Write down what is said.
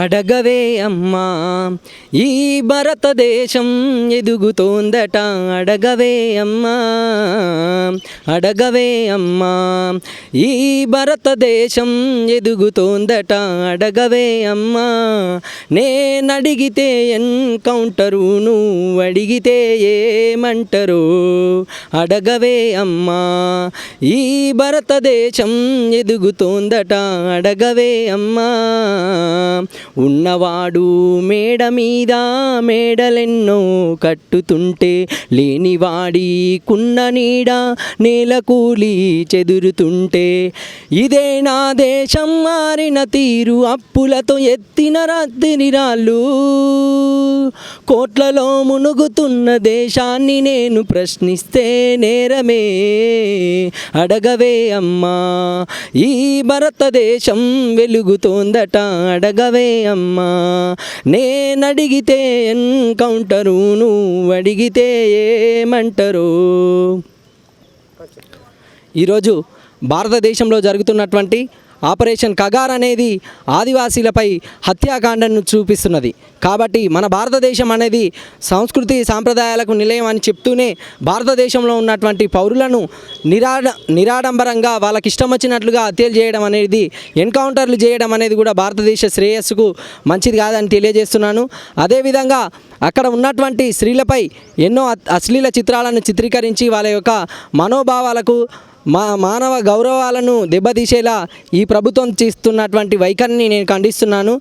అడగవే అమ్మా. ఈ భారతదేశం ఎదుగుతోందట. అడగవే అమ్మా. అడగవే అమ్మా. ఈ భారతదేశం ఎదుగుతోందట. అడగవే అమ్మా. నేనడిగితే ఎన్కౌంటరు నువ్వు అడిగితే ఏమంటరు? అడగవే అమ్మా. ఈ భారతదేశం ఎదుగుతోందట. అడగవే అమ్మా. ఉన్నవాడు మేడ మీద మేడలెన్నో కట్టుతుంటే లేనివాడి కున్న నీడ నేల కూలి చెదురుతుంటే ఇదే నా దేశం మారిన తీరు అప్పులతో ఎత్తిన రాత్రి రాళ్ళు. కోట్లలో మునుగుతున్న దేశాన్ని నేను ప్రశ్నిస్తే నేరమే. అడగవే అమ్మా ఈ భారతదేశం వెలుగుతోందట అడగవే అమ్మా నేనడిగితే ఎన్కౌంటరు నువ్వు అడిగితే ఏమంటరు ఈరోజు భారతదేశంలో జరుగుతున్నటువంటి ఆపరేషన్ కగార్ అనేది ఆదివాసీలపై హత్యాకాండను చూపిస్తున్నది. కాబట్టి మన భారతదేశం అనేది సంస్కృతి సాంప్రదాయాలకు నిలయం అని చెప్తూనే భారతదేశంలో ఉన్నటువంటి పౌరులను నిరాడ నిరాడంబరంగా వాళ్ళకి ఇష్టం వచ్చినట్లుగా హత్యలు చేయడం అనేది ఎన్కౌంటర్లు చేయడం అనేది కూడా భారతదేశ శ్రేయస్సుకు మంచిది కాదని తెలియజేస్తున్నాను. అదేవిధంగా అక్కడ ఉన్నటువంటి స్త్రీలపై ఎన్నో అశ్లీల చిత్రాలను చిత్రీకరించి వాళ్ళ యొక్క మనోభావాలకు మా మానవ గౌరవాలను దెబ్బతీసేలా ఈ ప్రభుత్వం చేస్తున్నటువంటి వైఖరిని నేను ఖండిస్తున్నాను.